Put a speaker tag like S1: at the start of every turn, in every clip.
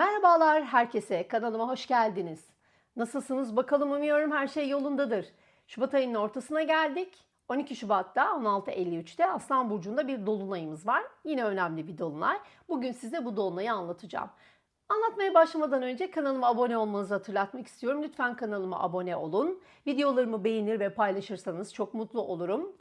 S1: Merhabalar herkese, kanalıma hoş geldiniz. Nasılsınız bakalım umuyorum her şey yolundadır. Şubat ayının ortasına geldik. 12 Şubat'ta 16.53'te Aslan Burcu'nda bir dolunayımız var. Yine önemli bir dolunay. Bugün size bu dolunayı anlatacağım. Anlatmaya başlamadan önce kanalıma abone olmanızı hatırlatmak istiyorum. Lütfen kanalıma abone olun. Videolarımı beğenir ve paylaşırsanız çok mutlu olurum.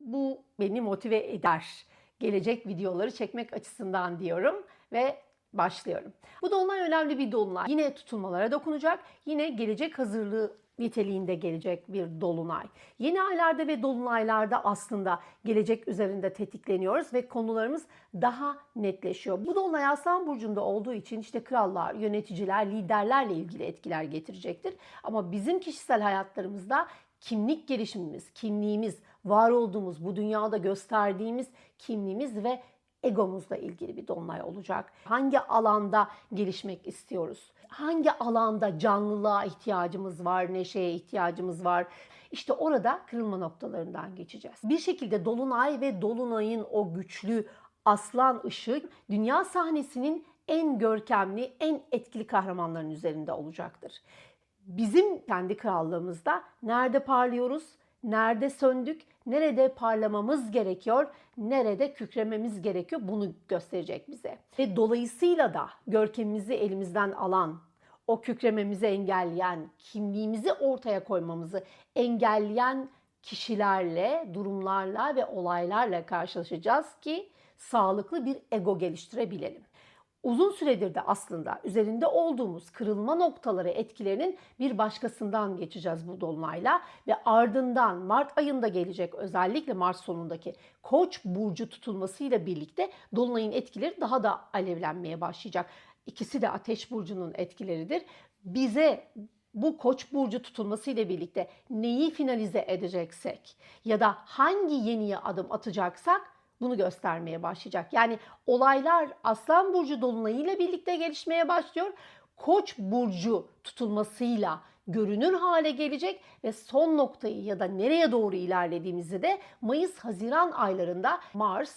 S1: Bu beni motive eder. Gelecek videoları çekmek açısından diyorum ve başlıyorum. Bu dolunay önemli bir dolunay. Yine tutulmalara dokunacak. Yine gelecek hazırlığı niteliğinde gelecek bir dolunay. Yeni aylarda ve dolunaylarda aslında gelecek üzerinde tetikleniyoruz ve konularımız daha netleşiyor. Bu dolunay Aslan Burcu'nda olduğu için işte krallar, yöneticiler, liderlerle ilgili etkiler getirecektir. Ama bizim kişisel hayatlarımızda kimlik gelişimimiz, kimliğimiz, var olduğumuz, bu dünyada gösterdiğimiz kimliğimiz ve egomuzla ilgili bir dolunay olacak. Hangi alanda gelişmek istiyoruz? Hangi alanda canlılığa ihtiyacımız var, neşeye ihtiyacımız var? İşte orada kırılma noktalarından geçeceğiz. Bir şekilde dolunay ve dolunayın o güçlü aslan ışığı dünya sahnesinin en görkemli, en etkili kahramanların üzerinde olacaktır. Bizim kendi krallığımızda nerede parlıyoruz, nerede söndük, nerede parlamamız gerekiyor, nerede kükrememiz gerekiyor? Bunu gösterecek bize. Ve dolayısıyla da görkemimizi elimizden alan, o kükrememizi engelleyen, kimliğimizi ortaya koymamızı engelleyen kişilerle, durumlarla ve olaylarla karşılaşacağız ki sağlıklı bir ego geliştirebilelim uzun süredir de aslında üzerinde olduğumuz kırılma noktaları etkilerinin bir başkasından geçeceğiz bu dolunayla ve ardından Mart ayında gelecek özellikle Mart sonundaki Koç burcu tutulmasıyla birlikte dolunayın etkileri daha da alevlenmeye başlayacak. İkisi de Ateş burcunun etkileridir. Bize bu Koç burcu tutulmasıyla birlikte neyi finalize edeceksek ya da hangi yeniye adım atacaksak bunu göstermeye başlayacak. Yani olaylar Aslan Burcu dolunayıyla birlikte gelişmeye başlıyor. Koç burcu tutulmasıyla görünür hale gelecek ve son noktayı ya da nereye doğru ilerlediğimizi de Mayıs-Haziran aylarında Mars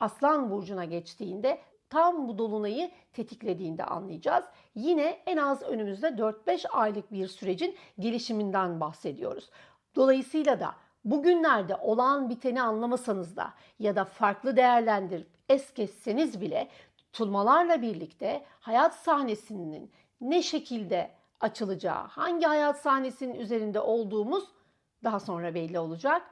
S1: Aslan burcuna geçtiğinde tam bu dolunayı tetiklediğinde anlayacağız. Yine en az önümüzde 4-5 aylık bir sürecin gelişiminden bahsediyoruz. Dolayısıyla da bugünlerde olan biteni anlamasanız da ya da farklı değerlendirip es geçseniz bile tutulmalarla birlikte hayat sahnesinin ne şekilde açılacağı, hangi hayat sahnesinin üzerinde olduğumuz daha sonra belli olacak.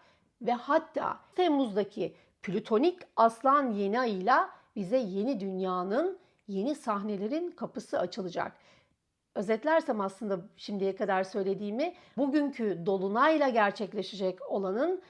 S1: Ve hatta Temmuz'daki Plütonik Aslan yeni ayıyla bize yeni dünyanın, yeni sahnelerin kapısı açılacak. Özetlersem aslında şimdiye kadar söylediğimi bugünkü dolunayla gerçekleşecek olanın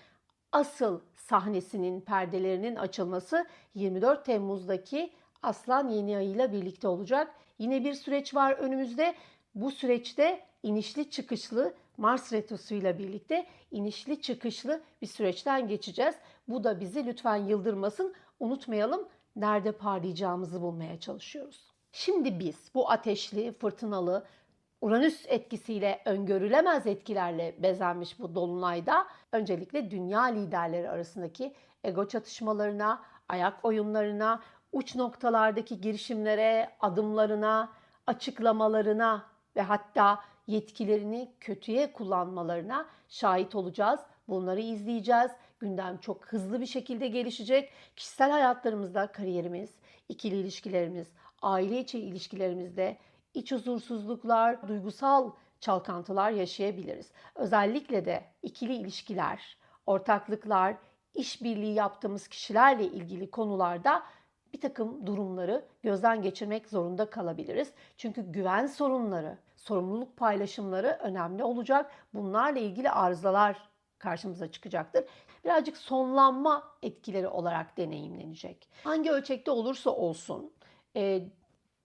S1: asıl sahnesinin perdelerinin açılması 24 Temmuz'daki Aslan yeni ayıyla birlikte olacak. Yine bir süreç var önümüzde. Bu süreçte inişli çıkışlı Mars retrosuyla birlikte inişli çıkışlı bir süreçten geçeceğiz. Bu da bizi lütfen yıldırmasın. Unutmayalım nerede parlayacağımızı bulmaya çalışıyoruz. Şimdi biz bu ateşli, fırtınalı, Uranüs etkisiyle öngörülemez etkilerle bezenmiş bu dolunayda öncelikle dünya liderleri arasındaki ego çatışmalarına, ayak oyunlarına, uç noktalardaki girişimlere, adımlarına, açıklamalarına ve hatta yetkilerini kötüye kullanmalarına şahit olacağız. Bunları izleyeceğiz. Gündem çok hızlı bir şekilde gelişecek. Kişisel hayatlarımızda kariyerimiz, ikili ilişkilerimiz, aile içi ilişkilerimizde iç huzursuzluklar, duygusal çalkantılar yaşayabiliriz. Özellikle de ikili ilişkiler, ortaklıklar, işbirliği yaptığımız kişilerle ilgili konularda bir takım durumları gözden geçirmek zorunda kalabiliriz. Çünkü güven sorunları, sorumluluk paylaşımları önemli olacak. Bunlarla ilgili arızalar karşımıza çıkacaktır. Birazcık sonlanma etkileri olarak deneyimlenecek. Hangi ölçekte olursa olsun e,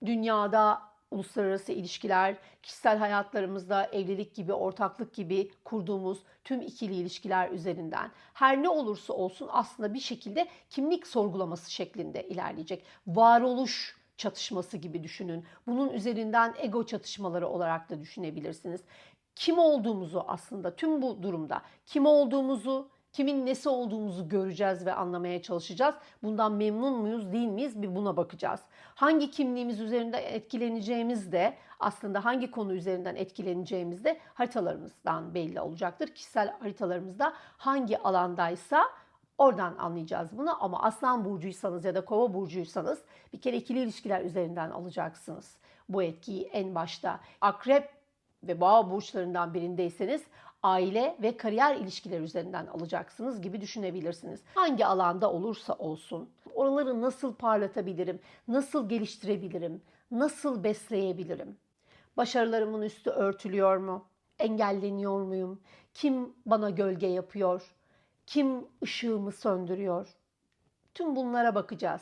S1: dünyada uluslararası ilişkiler, kişisel hayatlarımızda evlilik gibi, ortaklık gibi kurduğumuz tüm ikili ilişkiler üzerinden her ne olursa olsun aslında bir şekilde kimlik sorgulaması şeklinde ilerleyecek. Varoluş çatışması gibi düşünün. Bunun üzerinden ego çatışmaları olarak da düşünebilirsiniz. Kim olduğumuzu aslında tüm bu durumda kim olduğumuzu, Kimin nesi olduğumuzu göreceğiz ve anlamaya çalışacağız. Bundan memnun muyuz, değil miyiz? Bir buna bakacağız. Hangi kimliğimiz üzerinden etkileneceğimiz de aslında hangi konu üzerinden etkileneceğimiz de haritalarımızdan belli olacaktır. Kişisel haritalarımızda hangi alandaysa Oradan anlayacağız bunu ama aslan burcuysanız ya da kova burcuysanız bir kere ikili ilişkiler üzerinden alacaksınız bu etkiyi en başta. Akrep ve boğa burçlarından birindeyseniz aile ve kariyer ilişkiler üzerinden alacaksınız gibi düşünebilirsiniz. Hangi alanda olursa olsun oraları nasıl parlatabilirim, nasıl geliştirebilirim, nasıl besleyebilirim? Başarılarımın üstü örtülüyor mu? Engelleniyor muyum? Kim bana gölge yapıyor? Kim ışığımı söndürüyor? Tüm bunlara bakacağız.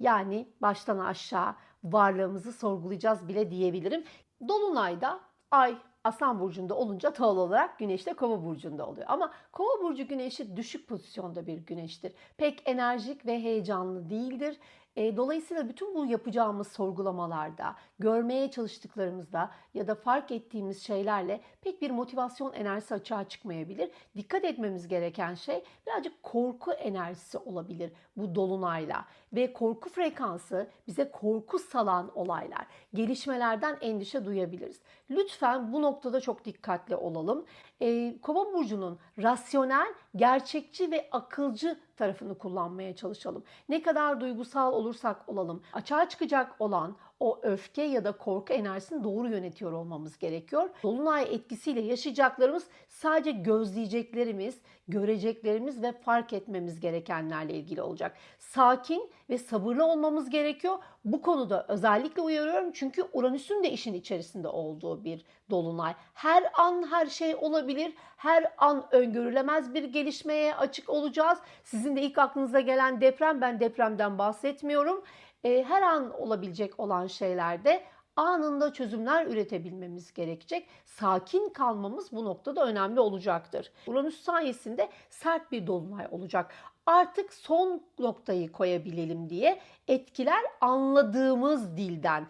S1: Yani baştan aşağı varlığımızı sorgulayacağız bile diyebilirim. Dolunayda ay Aslan burcunda olunca doğal olarak Güneş de Kova burcunda oluyor. Ama Kova burcu Güneş'i düşük pozisyonda bir Güneştir. Pek enerjik ve heyecanlı değildir. E, dolayısıyla bütün bu yapacağımız sorgulamalarda, görmeye çalıştıklarımızda ya da fark ettiğimiz şeylerle pek bir motivasyon enerjisi açığa çıkmayabilir. Dikkat etmemiz gereken şey birazcık korku enerjisi olabilir bu dolunayla ve korku frekansı bize korku salan olaylar, gelişmelerden endişe duyabiliriz. Lütfen bu noktada çok dikkatli olalım. E, Kova burcunun rasyonel, gerçekçi ve akılcı tarafını kullanmaya çalışalım. Ne kadar duygusal olursak olalım, açığa çıkacak olan o öfke ya da korku enerjisini doğru yönetiyor olmamız gerekiyor. Dolunay etkisiyle yaşayacaklarımız sadece gözleyeceklerimiz, göreceklerimiz ve fark etmemiz gerekenlerle ilgili olacak. Sakin ve sabırlı olmamız gerekiyor. Bu konuda özellikle uyarıyorum çünkü Uranüs'ün de işin içerisinde olduğu bir dolunay. Her an her şey olabilir. Her an öngörülemez bir gelişmeye açık olacağız. Sizin de ilk aklınıza gelen deprem, ben depremden bahsetmiyorum. E, her an olabilecek olan şeylerde anında çözümler üretebilmemiz gerekecek. Sakin kalmamız bu noktada önemli olacaktır. Uranüs sayesinde sert bir dolunay olacak. Artık son noktayı koyabilelim diye etkiler anladığımız dilden,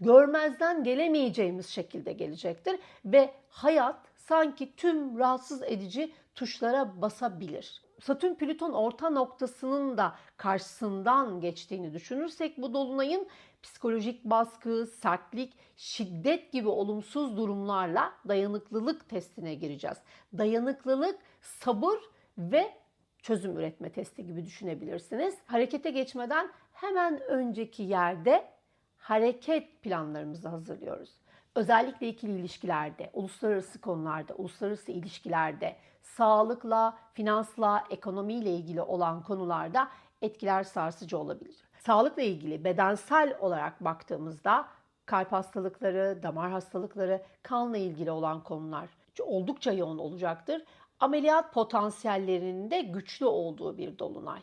S1: görmezden gelemeyeceğimiz şekilde gelecektir ve hayat sanki tüm rahatsız edici tuşlara basabilir. Satürn Plüton orta noktasının da karşısından geçtiğini düşünürsek bu dolunayın psikolojik baskı, sertlik, şiddet gibi olumsuz durumlarla dayanıklılık testine gireceğiz. Dayanıklılık, sabır ve çözüm üretme testi gibi düşünebilirsiniz. Harekete geçmeden hemen önceki yerde hareket planlarımızı hazırlıyoruz. Özellikle ikili ilişkilerde, uluslararası konularda, uluslararası ilişkilerde, sağlıkla, finansla, ekonomiyle ilgili olan konularda etkiler sarsıcı olabilir. Sağlıkla ilgili bedensel olarak baktığımızda kalp hastalıkları, damar hastalıkları, kanla ilgili olan konular oldukça yoğun olacaktır. Ameliyat potansiyellerinin de güçlü olduğu bir dolunay.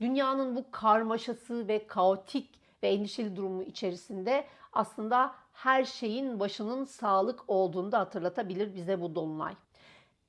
S1: Dünyanın bu karmaşası ve kaotik ve endişeli durumu içerisinde aslında her şeyin başının sağlık olduğunu da hatırlatabilir bize bu dolunay.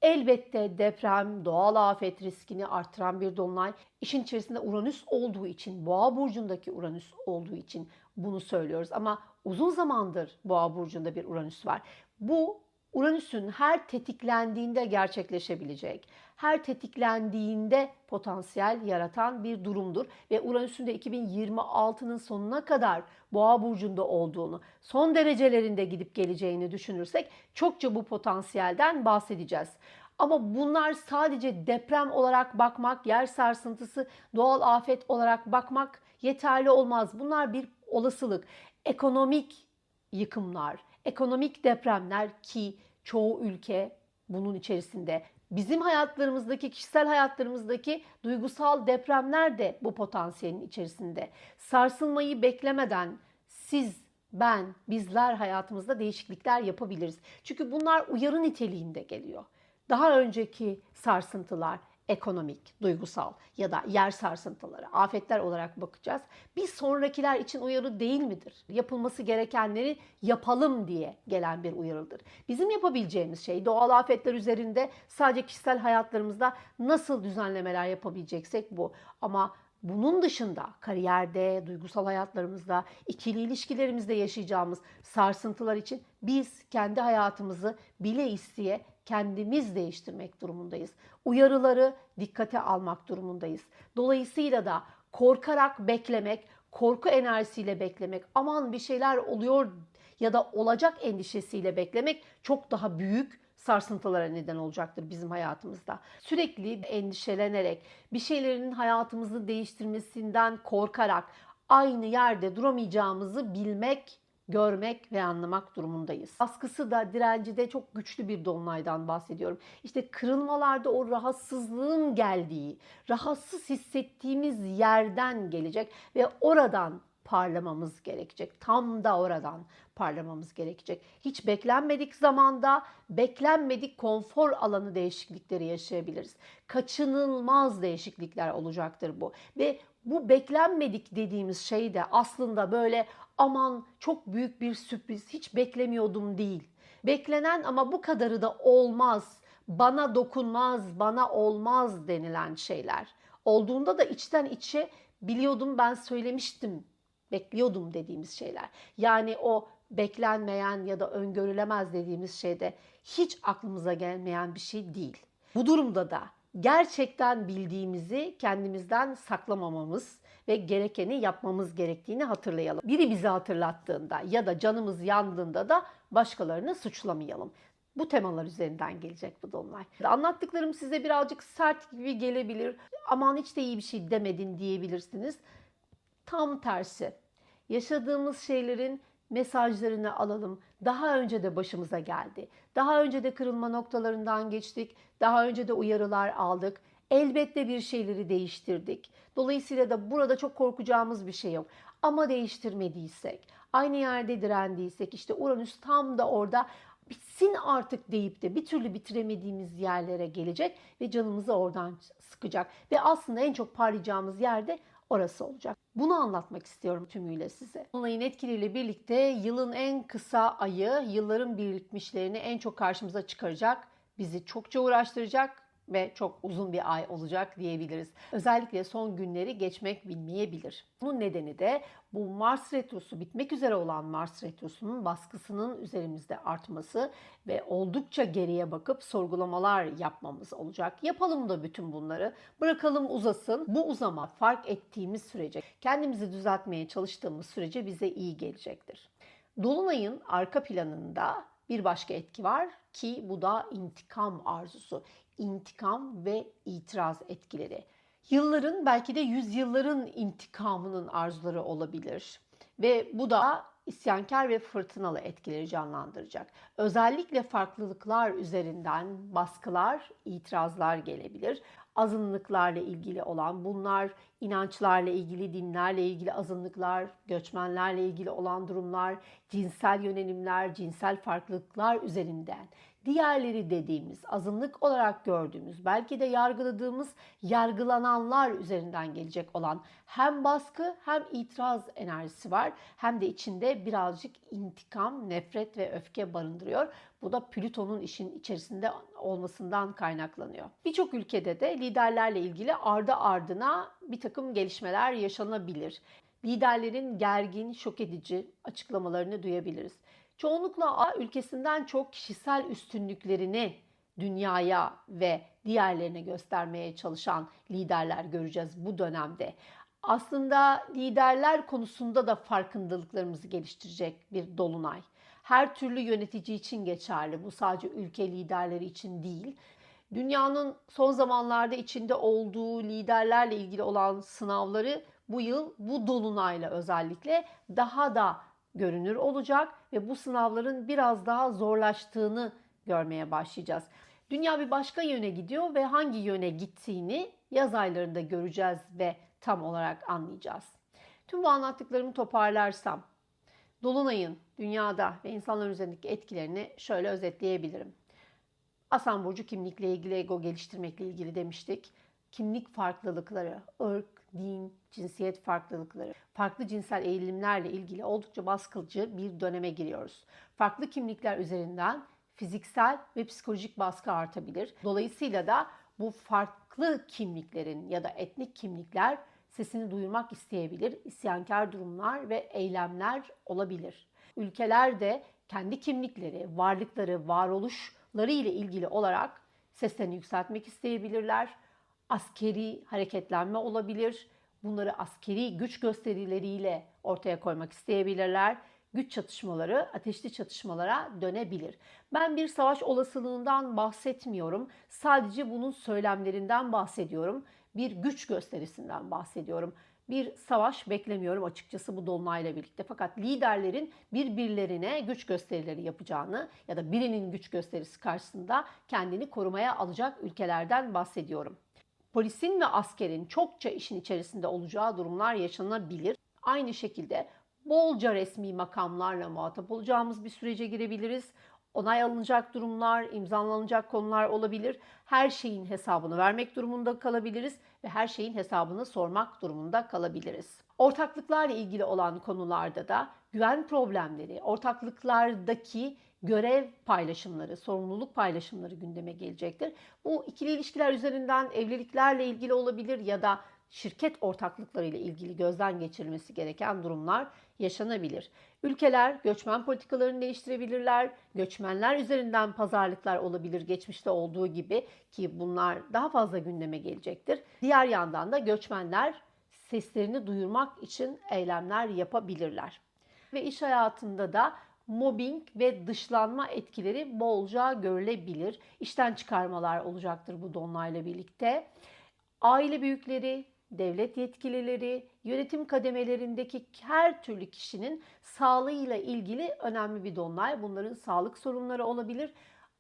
S1: Elbette deprem, doğal afet riskini artıran bir dolunay. İşin içerisinde Uranüs olduğu için, Boğa burcundaki Uranüs olduğu için bunu söylüyoruz. Ama uzun zamandır Boğa burcunda bir Uranüs var. Bu Uranüs'ün her tetiklendiğinde gerçekleşebilecek, her tetiklendiğinde potansiyel yaratan bir durumdur. Ve Uranüs'ün de 2026'nın sonuna kadar Boğa burcunda olduğunu, son derecelerinde gidip geleceğini düşünürsek çokça bu potansiyelden bahsedeceğiz. Ama bunlar sadece deprem olarak bakmak, yer sarsıntısı, doğal afet olarak bakmak yeterli olmaz. Bunlar bir olasılık. Ekonomik yıkımlar, ekonomik depremler ki çoğu ülke bunun içerisinde. Bizim hayatlarımızdaki, kişisel hayatlarımızdaki duygusal depremler de bu potansiyelin içerisinde. Sarsılmayı beklemeden siz, ben, bizler hayatımızda değişiklikler yapabiliriz. Çünkü bunlar uyarı niteliğinde geliyor. Daha önceki sarsıntılar, ekonomik, duygusal ya da yer sarsıntıları, afetler olarak bakacağız. Bir sonrakiler için uyarı değil midir? Yapılması gerekenleri yapalım diye gelen bir uyarıdır. Bizim yapabileceğimiz şey doğal afetler üzerinde sadece kişisel hayatlarımızda nasıl düzenlemeler yapabileceksek bu. Ama bunun dışında kariyerde, duygusal hayatlarımızda, ikili ilişkilerimizde yaşayacağımız sarsıntılar için biz kendi hayatımızı bile isteye kendimiz değiştirmek durumundayız. Uyarıları dikkate almak durumundayız. Dolayısıyla da korkarak beklemek, korku enerjisiyle beklemek, aman bir şeyler oluyor ya da olacak endişesiyle beklemek çok daha büyük sarsıntılara neden olacaktır bizim hayatımızda. Sürekli endişelenerek, bir şeylerin hayatımızı değiştirmesinden korkarak aynı yerde duramayacağımızı bilmek görmek ve anlamak durumundayız. Baskısı da direnci de çok güçlü bir dolunaydan bahsediyorum. İşte kırılmalarda o rahatsızlığın geldiği, rahatsız hissettiğimiz yerden gelecek ve oradan parlamamız gerekecek. Tam da oradan parlamamız gerekecek. Hiç beklenmedik zamanda beklenmedik konfor alanı değişiklikleri yaşayabiliriz. Kaçınılmaz değişiklikler olacaktır bu. Ve bu beklenmedik dediğimiz şey de aslında böyle aman çok büyük bir sürpriz hiç beklemiyordum değil. Beklenen ama bu kadarı da olmaz, bana dokunmaz, bana olmaz denilen şeyler. Olduğunda da içten içe biliyordum ben söylemiştim, bekliyordum dediğimiz şeyler. Yani o beklenmeyen ya da öngörülemez dediğimiz şeyde hiç aklımıza gelmeyen bir şey değil. Bu durumda da gerçekten bildiğimizi kendimizden saklamamamız ve gerekeni yapmamız gerektiğini hatırlayalım. Biri bizi hatırlattığında ya da canımız yandığında da başkalarını suçlamayalım. Bu temalar üzerinden gelecek bu dolunay. Anlattıklarım size birazcık sert gibi gelebilir. Aman hiç de iyi bir şey demedin diyebilirsiniz. Tam tersi. Yaşadığımız şeylerin mesajlarını alalım. Daha önce de başımıza geldi. Daha önce de kırılma noktalarından geçtik. Daha önce de uyarılar aldık. Elbette bir şeyleri değiştirdik. Dolayısıyla da burada çok korkacağımız bir şey yok. Ama değiştirmediysek, aynı yerde direndiysek işte Uranüs tam da orada bitsin artık deyip de bir türlü bitiremediğimiz yerlere gelecek ve canımızı oradan sıkacak. Ve aslında en çok parlayacağımız yerde orası olacak. Bunu anlatmak istiyorum tümüyle size. Olayın etkileriyle birlikte yılın en kısa ayı yılların birikmişlerini en çok karşımıza çıkaracak, bizi çokça uğraştıracak ve çok uzun bir ay olacak diyebiliriz. Özellikle son günleri geçmek bilmeyebilir. Bunun nedeni de bu Mars retrosu bitmek üzere olan Mars retrosunun baskısının üzerimizde artması ve oldukça geriye bakıp sorgulamalar yapmamız olacak. Yapalım da bütün bunları. Bırakalım uzasın. Bu uzama fark ettiğimiz sürece, kendimizi düzeltmeye çalıştığımız sürece bize iyi gelecektir. Dolunay'ın arka planında bir başka etki var ki bu da intikam arzusu intikam ve itiraz etkileri. Yılların belki de yüzyılların intikamının arzuları olabilir. Ve bu da isyankar ve fırtınalı etkileri canlandıracak. Özellikle farklılıklar üzerinden baskılar, itirazlar gelebilir. Azınlıklarla ilgili olan bunlar inançlarla ilgili, dinlerle ilgili azınlıklar, göçmenlerle ilgili olan durumlar, cinsel yönelimler, cinsel farklılıklar üzerinden diğerleri dediğimiz, azınlık olarak gördüğümüz, belki de yargıladığımız yargılananlar üzerinden gelecek olan hem baskı hem itiraz enerjisi var. Hem de içinde birazcık intikam, nefret ve öfke barındırıyor. Bu da Plüton'un işin içerisinde olmasından kaynaklanıyor. Birçok ülkede de liderlerle ilgili ardı ardına bir takım gelişmeler yaşanabilir. Liderlerin gergin, şok edici açıklamalarını duyabiliriz. Çoğunlukla A ülkesinden çok kişisel üstünlüklerini dünyaya ve diğerlerine göstermeye çalışan liderler göreceğiz bu dönemde. Aslında liderler konusunda da farkındalıklarımızı geliştirecek bir dolunay. Her türlü yönetici için geçerli. Bu sadece ülke liderleri için değil. Dünyanın son zamanlarda içinde olduğu liderlerle ilgili olan sınavları bu yıl bu dolunayla özellikle daha da görünür olacak ve bu sınavların biraz daha zorlaştığını görmeye başlayacağız. Dünya bir başka yöne gidiyor ve hangi yöne gittiğini yaz aylarında göreceğiz ve tam olarak anlayacağız. Tüm bu anlattıklarımı toparlarsam, Dolunay'ın dünyada ve insanlar üzerindeki etkilerini şöyle özetleyebilirim. Aslan Burcu kimlikle ilgili, ego geliştirmekle ilgili demiştik. Kimlik farklılıkları, ırk, din, cinsiyet farklılıkları, farklı cinsel eğilimlerle ilgili oldukça baskıcı bir döneme giriyoruz. Farklı kimlikler üzerinden fiziksel ve psikolojik baskı artabilir. Dolayısıyla da bu farklı kimliklerin ya da etnik kimlikler sesini duyurmak isteyebilir. İsyankar durumlar ve eylemler olabilir. Ülkeler de kendi kimlikleri, varlıkları, varoluş savaşları ile ilgili olarak seslerini yükseltmek isteyebilirler. Askeri hareketlenme olabilir. Bunları askeri güç gösterileriyle ortaya koymak isteyebilirler. Güç çatışmaları ateşli çatışmalara dönebilir. Ben bir savaş olasılığından bahsetmiyorum. Sadece bunun söylemlerinden bahsediyorum. Bir güç gösterisinden bahsediyorum bir savaş beklemiyorum açıkçası bu dolunayla birlikte. Fakat liderlerin birbirlerine güç gösterileri yapacağını ya da birinin güç gösterisi karşısında kendini korumaya alacak ülkelerden bahsediyorum. Polisin ve askerin çokça işin içerisinde olacağı durumlar yaşanabilir. Aynı şekilde bolca resmi makamlarla muhatap olacağımız bir sürece girebiliriz onay alınacak durumlar, imzalanacak konular olabilir. Her şeyin hesabını vermek durumunda kalabiliriz ve her şeyin hesabını sormak durumunda kalabiliriz. Ortaklıklarla ilgili olan konularda da güven problemleri, ortaklıklardaki görev paylaşımları, sorumluluk paylaşımları gündeme gelecektir. Bu ikili ilişkiler üzerinden evliliklerle ilgili olabilir ya da şirket ortaklıkları ile ilgili gözden geçirilmesi gereken durumlar yaşanabilir. Ülkeler göçmen politikalarını değiştirebilirler. Göçmenler üzerinden pazarlıklar olabilir geçmişte olduğu gibi ki bunlar daha fazla gündeme gelecektir. Diğer yandan da göçmenler seslerini duyurmak için eylemler yapabilirler. Ve iş hayatında da mobbing ve dışlanma etkileri bolca görülebilir. İşten çıkarmalar olacaktır bu donlayla birlikte. Aile büyükleri, devlet yetkilileri, yönetim kademelerindeki her türlü kişinin sağlığıyla ilgili önemli bir donlay. Bunların sağlık sorunları olabilir.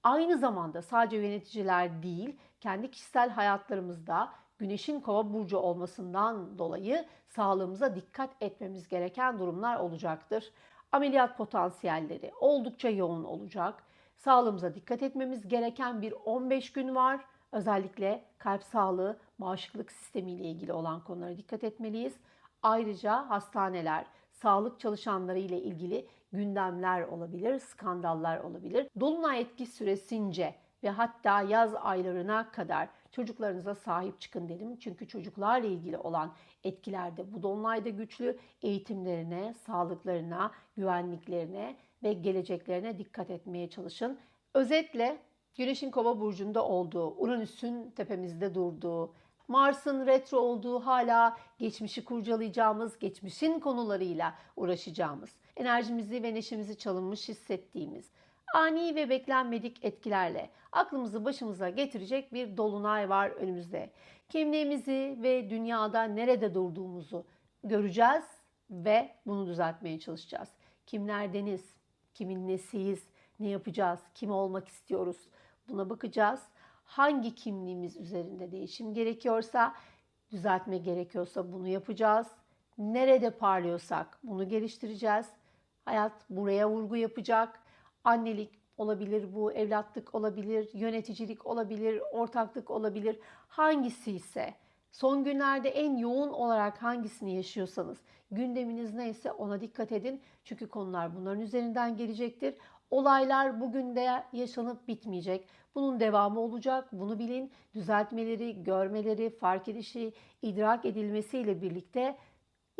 S1: Aynı zamanda sadece yöneticiler değil, kendi kişisel hayatlarımızda güneşin kova burcu olmasından dolayı sağlığımıza dikkat etmemiz gereken durumlar olacaktır. Ameliyat potansiyelleri oldukça yoğun olacak. Sağlığımıza dikkat etmemiz gereken bir 15 gün var. Özellikle kalp sağlığı, bağışıklık sistemi ile ilgili olan konulara dikkat etmeliyiz. Ayrıca hastaneler, sağlık çalışanları ile ilgili gündemler olabilir, skandallar olabilir. Dolunay etki süresince ve hatta yaz aylarına kadar çocuklarınıza sahip çıkın dedim. Çünkü çocuklarla ilgili olan etkilerde bu dolunayda güçlü eğitimlerine, sağlıklarına, güvenliklerine ve geleceklerine dikkat etmeye çalışın. Özetle Güneşin kova burcunda olduğu, Uranüs'ün tepemizde durduğu, Mars'ın retro olduğu hala geçmişi kurcalayacağımız, geçmişin konularıyla uğraşacağımız, enerjimizi ve neşemizi çalınmış hissettiğimiz, ani ve beklenmedik etkilerle aklımızı başımıza getirecek bir dolunay var önümüzde. Kimliğimizi ve dünyada nerede durduğumuzu göreceğiz ve bunu düzeltmeye çalışacağız. Kimlerdeniz, kimin nesiyiz, ne yapacağız, kim olmak istiyoruz buna bakacağız. Hangi kimliğimiz üzerinde değişim gerekiyorsa, düzeltme gerekiyorsa bunu yapacağız. Nerede parlıyorsak bunu geliştireceğiz. Hayat buraya vurgu yapacak. Annelik olabilir bu, evlatlık olabilir, yöneticilik olabilir, ortaklık olabilir. Hangisi ise son günlerde en yoğun olarak hangisini yaşıyorsanız gündeminiz neyse ona dikkat edin. Çünkü konular bunların üzerinden gelecektir. Olaylar bugün de yaşanıp bitmeyecek. Bunun devamı olacak. Bunu bilin. Düzeltmeleri, görmeleri, fark edişi, idrak edilmesiyle birlikte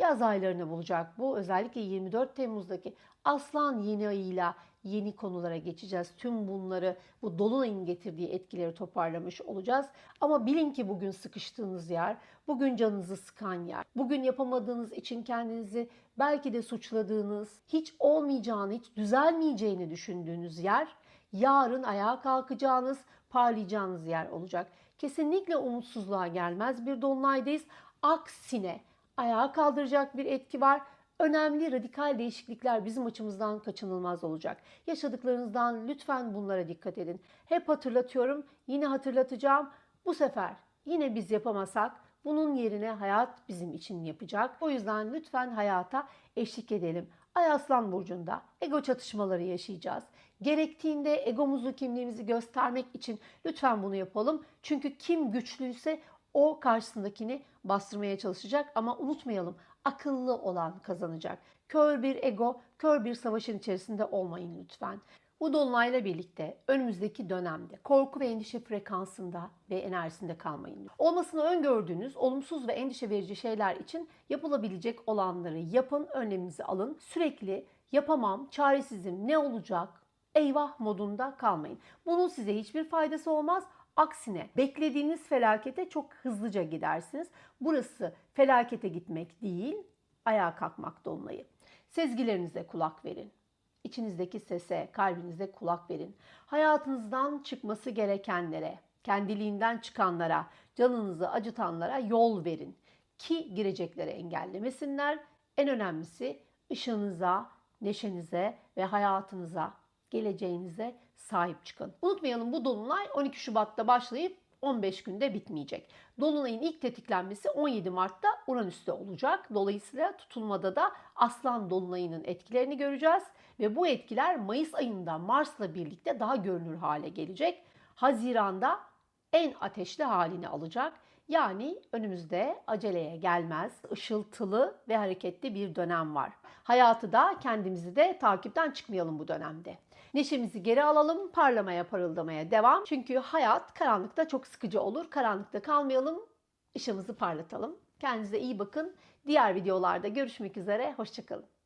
S1: yaz aylarını bulacak. Bu özellikle 24 Temmuz'daki Aslan yeni ayıyla yeni konulara geçeceğiz. Tüm bunları bu dolunayın getirdiği etkileri toparlamış olacağız. Ama bilin ki bugün sıkıştığınız yer, bugün canınızı sıkan yer, bugün yapamadığınız için kendinizi belki de suçladığınız, hiç olmayacağını, hiç düzelmeyeceğini düşündüğünüz yer, yarın ayağa kalkacağınız, parlayacağınız yer olacak. Kesinlikle umutsuzluğa gelmez bir dolunaydayız. Aksine ayağa kaldıracak bir etki var önemli radikal değişiklikler bizim açımızdan kaçınılmaz olacak. Yaşadıklarınızdan lütfen bunlara dikkat edin. Hep hatırlatıyorum, yine hatırlatacağım. Bu sefer yine biz yapamasak bunun yerine hayat bizim için yapacak. O yüzden lütfen hayata eşlik edelim. Ay Aslan Burcu'nda ego çatışmaları yaşayacağız. Gerektiğinde egomuzu, kimliğimizi göstermek için lütfen bunu yapalım. Çünkü kim güçlüyse o karşısındakini bastırmaya çalışacak ama unutmayalım akıllı olan kazanacak. Kör bir ego, kör bir savaşın içerisinde olmayın lütfen. Bu dolunayla birlikte önümüzdeki dönemde korku ve endişe frekansında ve enerjisinde kalmayın. Olmasını öngördüğünüz olumsuz ve endişe verici şeyler için yapılabilecek olanları yapın, önleminizi alın. Sürekli yapamam, çaresizim, ne olacak, eyvah modunda kalmayın. Bunun size hiçbir faydası olmaz. Aksine beklediğiniz felakete çok hızlıca gidersiniz. Burası felakete gitmek değil, ayağa kalkmak dolunayı. Sezgilerinize kulak verin. İçinizdeki sese, kalbinize kulak verin. Hayatınızdan çıkması gerekenlere, kendiliğinden çıkanlara, canınızı acıtanlara yol verin. Ki girecekleri engellemesinler. En önemlisi ışığınıza, neşenize ve hayatınıza, geleceğinize sahip çıkın. Unutmayalım bu dolunay 12 Şubat'ta başlayıp 15 günde bitmeyecek. Dolunayın ilk tetiklenmesi 17 Mart'ta Uranüs'te olacak. Dolayısıyla tutulmada da Aslan Dolunay'ının etkilerini göreceğiz ve bu etkiler Mayıs ayında Mars'la birlikte daha görünür hale gelecek. Haziranda en ateşli halini alacak. Yani önümüzde aceleye gelmez, ışıltılı ve hareketli bir dönem var. Hayatı da kendimizi de takipten çıkmayalım bu dönemde. Neşemizi geri alalım, parlamaya parıldamaya devam. Çünkü hayat karanlıkta çok sıkıcı olur. Karanlıkta kalmayalım, ışığımızı parlatalım. Kendinize iyi bakın. Diğer videolarda görüşmek üzere, hoşçakalın.